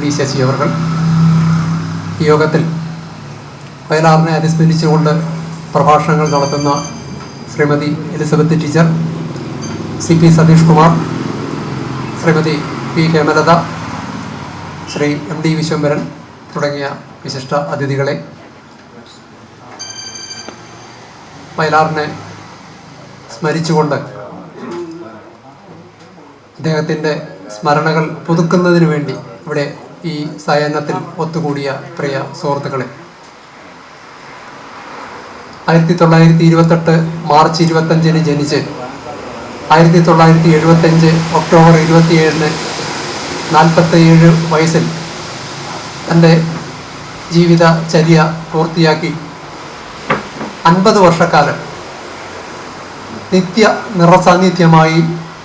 D Sasi അവർ ഈ യോഗത്തിൽ വയലാറിനെ അനുസ്മരിച്ചുകൊണ്ട് പ്രഭാഷണങ്ങൾ നടത്തുന്ന Shrimati Elizabeth teacher C P Satish Kumar Shrimati P Hemalatha Shri M D Vishwambharan തുടങ്ങിയ വിശിഷ്ട അതിഥികളെ വയലാറിനെ സ്മരിച്ചുകൊണ്ട് അദ്ദേഹത്തിന്റെ സ്മരണകൾ പുതുക്കുന്നതിന് വേണ്ടി ഇവിടെ ഈ സയനത്തിൽ ഒത്തുകൂടിയ പ്രിയ സുഹൃത്തുക്കളെ. ആയിരത്തി തൊള്ളായിരത്തി ഇരുപത്തെട്ട് മാർച്ച് ഇരുപത്തഞ്ചിന് ജനിച്ച് ആയിരത്തി തൊള്ളായിരത്തി എഴുപത്തഞ്ച് ഒക്ടോബർ ഇരുപത്തിയേഴിന് നാൽപ്പത്തേഴ് വയസ്സിൽ തന്റെ ജീവിതചര്യ പൂർത്തിയാക്കി. അൻപത് വർഷക്കാലം നിത്യ നിറസാന്നിധ്യമായി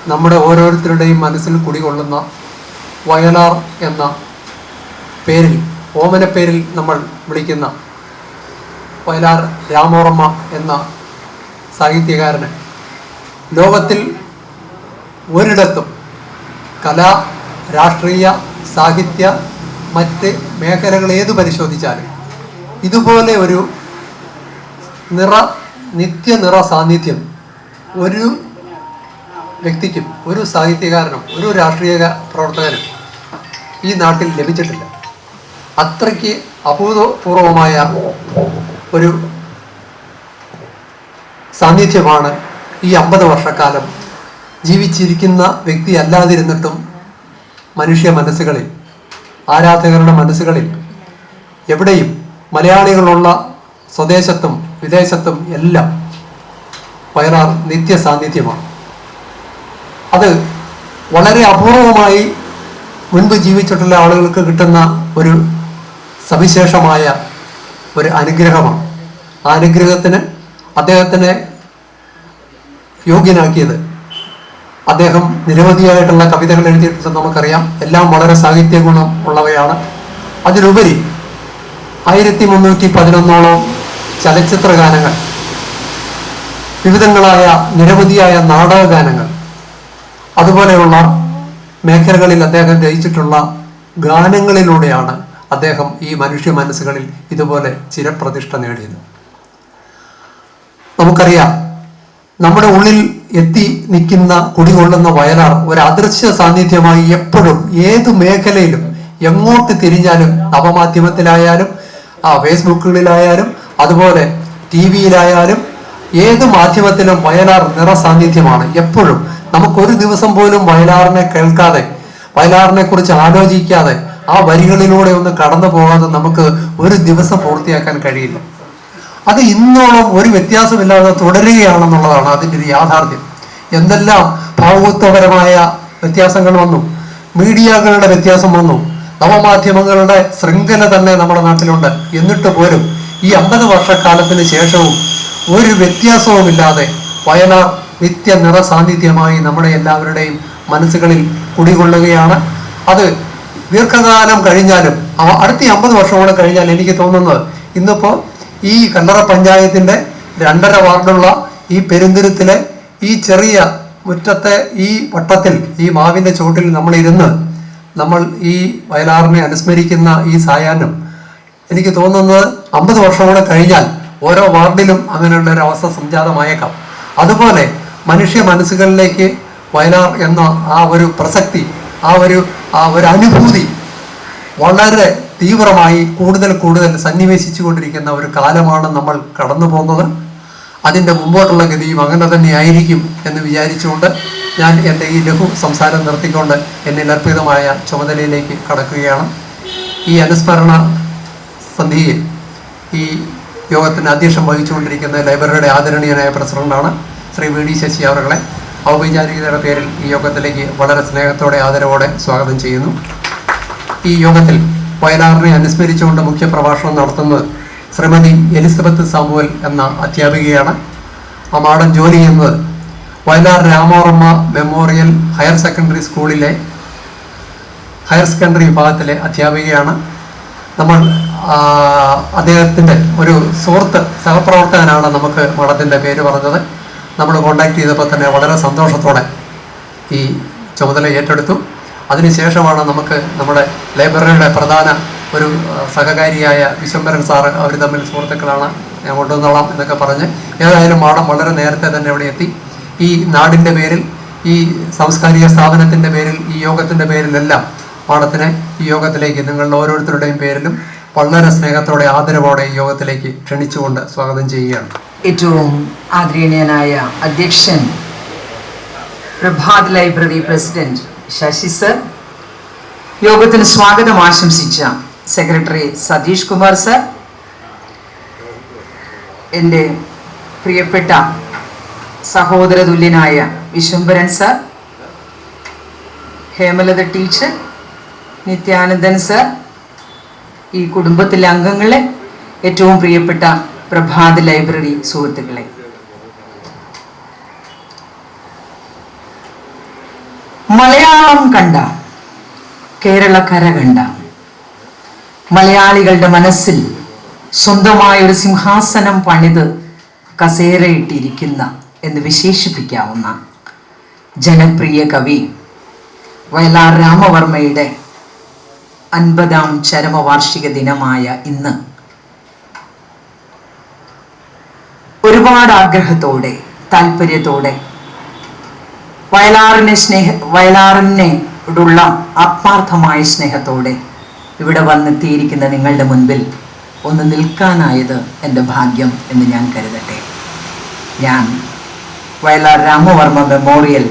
നമ്മുടെ ഓരോരുത്തരുടെയും മനസ്സിൽ കുടികൊള്ളുന്ന വയലാർ എന്ന പേരിൽ ഓമന പേരിൽ നമ്മൾ വിളിക്കുന്ന വയലാർ രാമോറമ്മ എന്ന സാഹിത്യകാരന്. ലോകത്തിൽ ഒരിടത്തും കലാ രാഷ്ട്രീയ സാഹിത്യ മറ്റ് മേഖലകൾ ഏത് പരിശോധിച്ചാലും ഇതുപോലെ ഒരു നിറ നിത്യ നിറ സാന്നിധ്യം ഒരു വ്യക്തിക്കും ഒരു സാഹിത്യകാരനും ഒരു രാഷ്ട്രീയ പ്രവർത്തകനും ഈ നാട്ടിൽ ലഭിച്ചിട്ടില്ല. അത്രയ്ക്ക് അഭൂതപൂർവമായ ഒരു സാന്നിധ്യമാണ് ഈ അമ്പത് വർഷക്കാലം ജീവിച്ചിരിക്കുന്ന വ്യക്തി അല്ലാതിരുന്നിട്ടും മനുഷ്യ മനസ്സുകളിൽ ആരാധകരുടെ മനസ്സുകളിൽ എവിടെയും മലയാളികളുള്ള സ്വദേശത്തും വിദേശത്തും എല്ലാം വയറാർ നിത്യ സാന്നിധ്യമാണ് അത് വളരെ അപൂർവമായി മുൻപ് ജീവിച്ചിട്ടുള്ള ആളുകൾക്ക് കിട്ടുന്ന ഒരു സവിശേഷമായ ഒരു അനുഗ്രഹമാണ്. ആ അനുഗ്രഹത്തിന് അദ്ദേഹത്തിനെ യോഗ്യനാക്കിയത്. അദ്ദേഹം നിരവധിയായിട്ടുള്ള കവിതകൾ എഴുതിയിട്ടുണ്ട് നമുക്കറിയാം. എല്ലാം വളരെ സാഹിത്യ ഗുണം ഉള്ളവയാണ്. അതിലുപരി ആയിരത്തി മുന്നൂറ്റി പതിനൊന്നോളം ചലച്ചിത്ര ഗാനങ്ങൾ വിവിധങ്ങളായ നിരവധിയായ നാടക ഗാനങ്ങൾ അതുപോലെയുള്ള മേഖലകളിൽ അദ്ദേഹം രചിച്ചിട്ടുള്ള ഗാനങ്ങളിലൂടെയാണ് അദ്ദേഹം ഈ മനുഷ്യ മനസ്സുകളിൽ ഇതുപോലെ ചിരപ്രതിഷ്ഠ നേടിയത്. നമുക്കറിയാം നമ്മുടെ ഉള്ളിൽ എത്തി നിൽക്കുന്ന കുടികൊള്ളുന്ന വയലാർ ഒരു അദൃശ്യ സാന്നിധ്യമായി എപ്പോഴും ഏത് മേഖലയിലും എങ്ങോട്ട് തിരിഞ്ഞാലും നവമാധ്യമത്തിലായാലും ആ ഫേസ്ബുക്കുകളിലായാലും അതുപോലെ ടി വിയിലായാലും ഏത് മാധ്യമത്തിലും വയലാർ നിറസാന്നിധ്യമാണ് എപ്പോഴും നമുക്കൊരു ദിവസം പോലും വയലാറിനെ കേൾക്കാതെ വയലാറിനെ കുറിച്ച് ആലോചിക്കാതെ ആ വരികളിലൂടെ ഒന്ന് കടന്നു പോകാതെ നമുക്ക് ഒരു ദിവസം പൂർത്തിയാക്കാൻ കഴിയില്ല. അത് ഇന്നോളം ഒരു വ്യത്യാസമില്ലാതെ തുടരുകയാണെന്നുള്ളതാണ് അതിന്റെ ഒരു യാഥാർത്ഥ്യം. എന്തെല്ലാം ഭാവുകത്വപരമായ വ്യത്യാസങ്ങൾ വന്നു? മീഡിയകളുടെ വ്യത്യാസം വന്നു. നവമാധ്യമങ്ങളുടെ ശൃംഖല തന്നെ നമ്മുടെ നാട്ടിലുണ്ട്. എന്നിട്ട് പോലും ഈ അമ്പത് വർഷക്കാലത്തിന് ശേഷവും ഒരു വ്യത്യാസവുമില്ലാതെ വയലാർ നിത്യ നിറസാന്നിധ്യമായി നമ്മുടെ എല്ലാവരുടെയും മനസ്സുകളിൽ കുടികൊള്ളുകയാണ്. അത് ദീർഘകാലം കഴിഞ്ഞാലും അടുത്ത അമ്പത് വർഷം കൂടെ കഴിഞ്ഞാൽ എനിക്ക് തോന്നുന്നത് ഇന്നിപ്പോൾ ഈ കണ്ണറ പഞ്ചായത്തിന്റെ രണ്ടര വാർഡുള്ള ഈ പെരുന്തുരുത്തിലെ ഈ ചെറിയ മുറ്റത്തെ ഈ വട്ടത്തിൽ ഈ മാവിന്റെ ചുവട്ടിൽ നമ്മളിരുന്ന് നമ്മൾ ഈ വയലാറിനെ അനുസ്മരിക്കുന്ന ഈ സായാഹ്നം എനിക്ക് തോന്നുന്നത് അമ്പത് വർഷം കൂടെ കഴിഞ്ഞാൽ ഓരോ വാർഡിലും അങ്ങനെയുള്ള ഒരു അവസ്ഥ സംജാതമായേക്കാം. അതുപോലെ മനുഷ്യ മനസ്സുകളിലേക്ക് വയലാർ എന്ന ആ ഒരു പ്രസക്തി ആ ഒരു ആ ഒരു അനുഭൂതി വളരെ തീവ്രമായി കൂടുതൽ കൂടുതൽ സന്നിവേശിച്ചു കൊണ്ടിരിക്കുന്ന ഒരു കാലമാണ് നമ്മൾ കടന്നു പോകുന്നത്. അതിന്റെ മുമ്പോട്ടുള്ള ഗതിയും അങ്ങനെ തന്നെ ആയിരിക്കും എന്ന് വിചാരിച്ചുകൊണ്ട് ഞാൻ എന്റെ ഈ ലഘു സംസാരം നിർത്തിക്കൊണ്ട് എന്നിൽ അർപ്പിതമായ ചുമതലയിലേക്ക് കടക്കുകയാണ്. ഈ അനുസ്മരണ സന്ധിയിൽ ഈ യോഗത്തിന് അധ്യക്ഷം വഹിച്ചുകൊണ്ടിരിക്കുന്ന ലൈബ്രറിയുടെ ആദരണീയനായ പ്രസിഡന്റാണ് ശ്രീ വി ഡി ശശി അവരുടെ ഔപചാരികതയുടെ പേരിൽ ഈ യോഗത്തിലേക്ക് വളരെ സ്നേഹത്തോടെ ആദരവോടെ സ്വാഗതം ചെയ്യുന്നു. ഈ യോഗത്തിൽ വയലാറിനെ അനുസ്മരിച്ചുകൊണ്ട് മുഖ്യപ്രഭാഷണം നടത്തുന്നത് ശ്രീമതി എലിസബത്ത് സാമുവൽ എന്ന അധ്യാപികയാണ്. ആ മാഡം ജോലി ചെയ്യുന്നത് Vayalar Ramavarma memorial higher secondary സ്കൂളിലെ ഹയർ സെക്കൻഡറി വിഭാഗത്തിലെ അധ്യാപികയാണ്. നമ്മൾ അദ്ദേഹത്തിന്റെ ഒരു സുഹൃത്ത് സഹപ്രവർത്തകനാണ് നമുക്ക് മഠത്തിന്റെ പേര് പറഞ്ഞത്. നമ്മൾ കോണ്ടാക്ട് ചെയ്തപ്പോൾ തന്നെ വളരെ സന്തോഷത്തോടെ ഈ ചുമതല ഏറ്റെടുത്തു. അതിനുശേഷമാണ് നമുക്ക് നമ്മുടെ ലൈബ്രറിയുടെ പ്രധാന ഒരു സഹകാരിയായ വിശ്വംഭരൻ സാറ് അവർ തമ്മിൽ സുഹൃത്തുക്കളാണ്. ഞാൻ കൊണ്ടുവന്നോളാം എന്നൊക്കെ പറഞ്ഞ് ഏതായാലും മാഡം വളരെ നേരത്തെ തന്നെ ഇവിടെ എത്തി. ഈ നാടിന്റെ പേരിൽ ഈ സാംസ്കാരിക സ്ഥാപനത്തിന്റെ പേരിൽ ഈ യോഗത്തിന്റെ പേരിലെല്ലാം മാഡത്തിനെ ഈ യോഗത്തിലേക്ക് നിങ്ങളുടെ ഓരോരുത്തരുടെയും പേരിലും വളരെ സ്നേഹത്തോടെ ആദരവോടെ ഈ യോഗത്തിലേക്ക് ക്ഷണിച്ചുകൊണ്ട് സ്വാഗതം ചെയ്യുകയാണ്. ഏറ്റവും ആദരണീയനായ അധ്യക്ഷൻ Prabhat library president Sasi sir യോഗത്തിന് സ്വാഗതം ആശംസിച്ച സെക്രട്ടറി സതീഷ് കുമാർ സർ എന്റെ പ്രിയപ്പെട്ട സഹോദര തുല്യനായ Viswambharan sir Hemalatha teacher Nithyanandan sir ഈ കുടുംബത്തിലെ അംഗങ്ങളെ ഏറ്റവും പ്രിയപ്പെട്ട പ്രഭാത് ലൈബ്രറി സുഹൃത്തുക്കളെ. മലയാളം കണ്ട കേരളക്കര കണ്ട മലയാളികളുടെ മനസ്സിൽ സ്വന്തമായ ഒരു സിംഹാസനം പണിത് കസേരയിട്ടിരിക്കുന്ന എന്ന് വിശേഷിപ്പിക്കാവുന്ന ജനപ്രിയ കവി വയലാർ രാമവർമ്മയുടെ അൻപതാം ചരമവാർഷിക ദിനമായ ഇന്ന് ഒരുപാട് ആഗ്രഹത്തോടെ താല്പര്യത്തോടെ വയലാറിനെ സ്നേഹ വയലാറിനോടുള്ള ആത്മാർത്ഥമായ സ്നേഹത്തോടെ ഇവിടെ വന്നെത്തിയിരിക്കുന്ന നിങ്ങളുടെ മുൻപിൽ ഒന്ന് നിൽക്കാനായത് എന്റെ ഭാഗ്യം എന്ന് ഞാൻ കരുതട്ടെ. ഞാൻ Vayalar Ramavarma memorial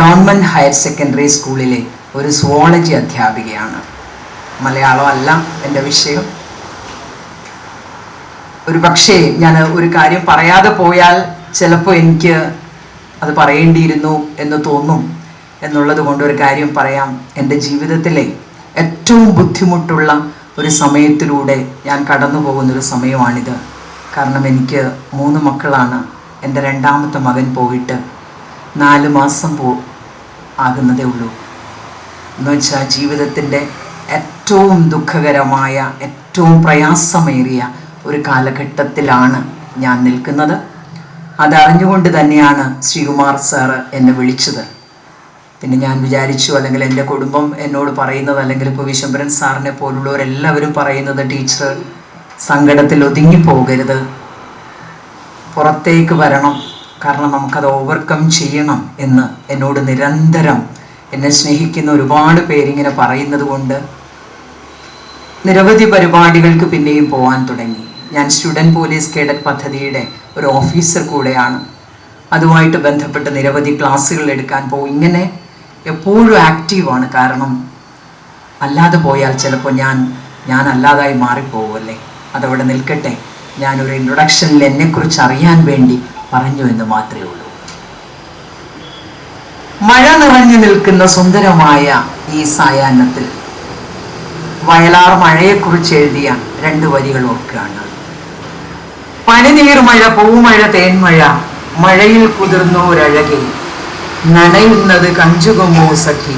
government higher secondary സ്കൂളിലെ ഒരു സുവോളജി അധ്യാപികയാണ്. മലയാളം അല്ല എന്റെ വിഷയം. ഒരു പക്ഷേ ഞാൻ ഒരു കാര്യം പറയാതെ പോയാൽ ചിലപ്പോൾ എനിക്ക് അത് പറയേണ്ടിയിരുന്നു എന്ന് തോന്നും എന്നുള്ളത് കൊണ്ട് ഒരു കാര്യം പറയാം. എന്റെ ജീവിതത്തിലെ ഏറ്റവും ബുദ്ധിമുട്ടുള്ള ഒരു സമയത്തിലൂടെ ഞാൻ കടന്നു പോകുന്നൊരു സമയമാണിത്. കാരണം എനിക്ക് മൂന്ന് മക്കളാണ്. എന്റെ രണ്ടാമത്തെ മകൻ പോയിട്ട് നാല് മാസം പോ ആകുന്നതേ ഉള്ളൂ. എന്നുവെച്ചാൽ ജീവിതത്തിന്റെ ഏറ്റവും ദുഃഖകരമായ ഏറ്റവും പ്രയാസമേറിയ ഒരു കാലഘട്ടത്തിലാണ് ഞാൻ നിൽക്കുന്നത്. അതറിഞ്ഞുകൊണ്ട് തന്നെയാണ് ശ്രീകുമാർ സാറ് എന്നെ വിളിച്ചത്. പിന്നെ ഞാൻ വിചാരിച്ചു അല്ലെങ്കിൽ എന്റെ കുടുംബം എന്നോട് പറയുന്നത് അല്ലെങ്കിൽ ഇപ്പോൾ വിശംബരൻ സാറിനെ പോലുള്ളവരെല്ലാവരും പറയുന്നത് ടീച്ചർ സങ്കടത്തിൽ ഒതുങ്ങിപ്പോകരുത്. പുറത്തേക്ക് വരണം. കാരണം നമുക്കത് ഓവർകം ചെയ്യണം എന്ന് എന്നോട് നിരന്തരം എന്നെ സ്നേഹിക്കുന്ന ഒരുപാട് പേരിങ്ങനെ പറയുന്നത് കൊണ്ട് നിരവധി പരിപാടികൾക്ക് പിന്നെയും പോകാൻ തുടങ്ങി. ഞാൻ സ്റ്റുഡന്റ് പോലീസ് കേഡറ്റ് പദ്ധതിയുടെ ഒരു ഓഫീസർ കൂടെയാണ്. അതുമായിട്ട് ബന്ധപ്പെട്ട് നിരവധി ക്ലാസ്സുകൾ എടുക്കാൻ പോകും ഇങ്ങനെ എപ്പോഴും ആക്റ്റീവാണ് കാരണം അല്ലാതെ പോയാൽ ചിലപ്പോൾ ഞാൻ ഞാൻ അല്ലാതായി മാറിപ്പോകുമല്ലേ അതവിടെ നിൽക്കട്ടെ. ഞാനൊരു ഇൻട്രൊഡക്ഷനിൽ എന്നെക്കുറിച്ച് അറിയാൻ വേണ്ടി പറഞ്ഞു എന്ന് മാത്രമേ ഉള്ളൂ. മഴ നിറഞ്ഞു നിൽക്കുന്ന സുന്ദരമായ ഈ സായാഹ്നത്തിൽ വയലാർ മഴയെക്കുറിച്ച് എഴുതിയ രണ്ട് വരികൾ ഓർക്കുകയാണ് പനിനീർ മഴ പൂമഴ തേന്മഴ മഴയിൽ കുതിർന്നോരഴകെ നനയുന്നത് കഞ്ചുകമോ സഖി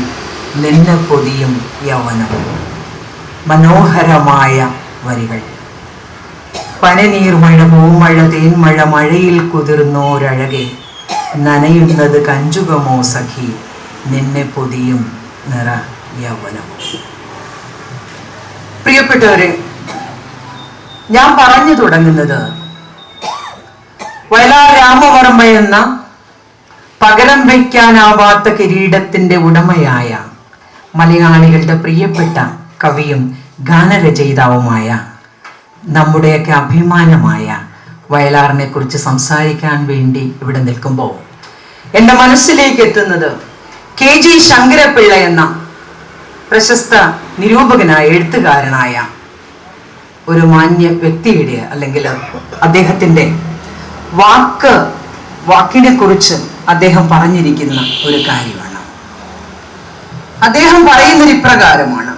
നിന്നെ പൊതിയും യവനം. മനോഹരമായ വരികൾ. പനിനീർ മഴ പൂമഴ തേന്മഴ മഴയിൽ കുതിർന്നോരഴകെ നനയുന്നത് കഞ്ചുകമോ സഖി നിന്നെ പൊതിയും നിറ യവനം. പ്രിയപ്പെട്ടവരെ ഞാൻ പറഞ്ഞു തുടങ്ങുന്നത് വയലാർ രാമവർമ്മ എന്ന പകരം വയ്ക്കാനാവാത്ത കിരീടത്തിന്റെ ഉടമയായ മലയാളികളുടെ പ്രിയപ്പെട്ട കവിയും ഗാനരചയിതാവുമായ നമ്മുടെയൊക്കെ അഭിമാനമായ വയലാറിനെ കുറിച്ച് സംസാരിക്കാൻ വേണ്ടി ഇവിടെ നിൽക്കുമ്പോൾ എന്റെ മനസ്സിലേക്ക് എത്തുന്നത് കെ ജി ശങ്കരപിള്ള എന്ന പ്രശസ്ത നിരൂപകനായ എഴുത്തുകാരനായ ഒരു മാന്യ വ്യക്തിയുടെ അല്ലെങ്കിൽ അദ്ദേഹത്തിന്റെ വാക്ക് വാക്കിനെ കുറിച്ച് അദ്ദേഹം പറഞ്ഞിരിക്കുന്ന ഒരു കാര്യമാണ്. അദ്ദേഹം പറയുന്നത് ഇപ്രകാരമാണ്.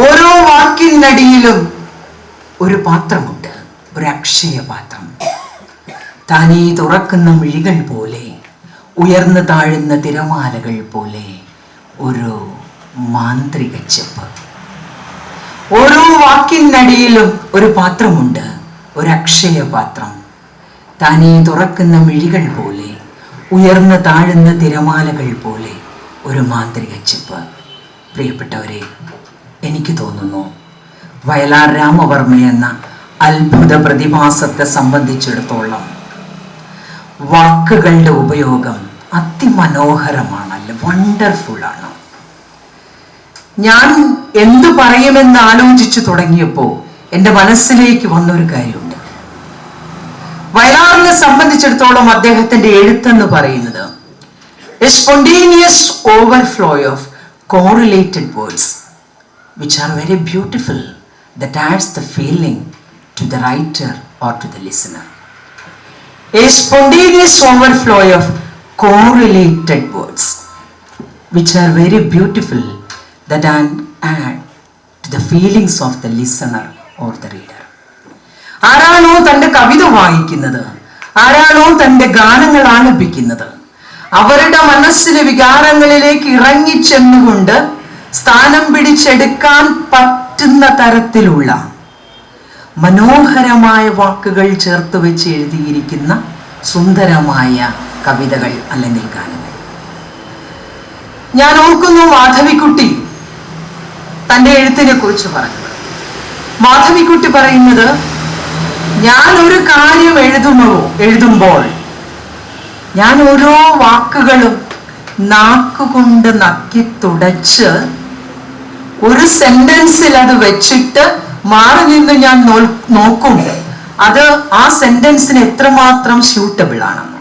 ഓരോ വാക്കിനടിയിലും ഒരു പാത്രമുണ്ട്. ഒരു അക്ഷയ പാത്രം താനീ തുറക്കുന്ന മിഴികൾ പോലെ ഉയർന്നു താഴുന്ന തിരമാലകൾ പോലെ ഒരു മാന്ത്രിക ചെപ്പ്. ഓരോ വാക്കിനടിയിലും ഒരു പാത്രമുണ്ട്. ഒരു അക്ഷയ പാത്രം താനീ തുറക്കുന്ന മിഴികൾ പോലെ ഉയർന്നു താഴുന്ന തിരമാലകൾ പോലെ ഒരു മാന്ത്രിക ചിപ്പ്. പ്രിയപ്പെട്ടവരെ എനിക്ക് തോന്നുന്നു വയലാർ രാമവർമ്മ എന്ന അത്ഭുത പ്രതിഭാസത്തെ സംബന്ധിച്ചിടത്തോളം വാക്കുകളുടെ ഉപയോഗം അതിമനോഹരമാണല്ലോ വണ്ടർഫുൾ ആണ് ഞാൻ എന്തു പറയുമെന്ന് ആലോചിച്ചു തുടങ്ങിയപ്പോൾ എന്റെ മനസ്സിലേക്ക് വന്നൊരു കാര്യമുണ്ട് വയലാറിനെ സംബന്ധിച്ചിടത്തോളം അദ്ദേഹത്തിന്റെ എഴുത്തെന്ന് പറയുന്നത് a spontaneous overflow of correlated words which are very beautiful that adds the feeling to the writer or to the listener a spontaneous overflow of correlated words which are very beautiful that add to the feelings of the listener or the reader ആരാണോ തന്റെ കവിത വായിക്കുന്നത് ആരാണോ തന്റെ ഗാനങ്ങൾ ആലപിക്കുന്നത്. അവരുടെ മനസ്സിലെ വികാരങ്ങളിലേക്ക് ഇറങ്ങിച്ചെന്നുകൊണ്ട് സ്ഥാനം പിടിച്ചെടുക്കാൻ പറ്റുന്ന തരത്തിലുള്ള മനോഹരമായ വാക്കുകൾ ചേർത്ത് വെച്ച് എഴുതിയിരിക്കുന്ന സുന്ദരമായ കവിതകൾ അല്ലെങ്കിൽ ഗാനങ്ങൾ. ഞാൻ ഓർക്കുന്നു മാധവിക്കുട്ടി തന്റെ എഴുത്തിനെ കുറിച്ച് പറഞ്ഞത്. മാധവിക്കുട്ടി പറയുന്നത് ഞാൻ ഒരു കാര്യം എഴുതുന്നു എഴുതുമ്പോൾ ഞാൻ ഓരോ വാക്കുകളും നാക്കുകൊണ്ട് നക്കി തുടച്ച് ഒരു സെന്റൻസിൽ അത് വെച്ചിട്ട് മാറി നിന്ന് ഞാൻ നോക്കും. അത് ആ സെന്റൻസിന് എത്രമാത്രം സ്യൂട്ടബിൾ ആണെന്ന്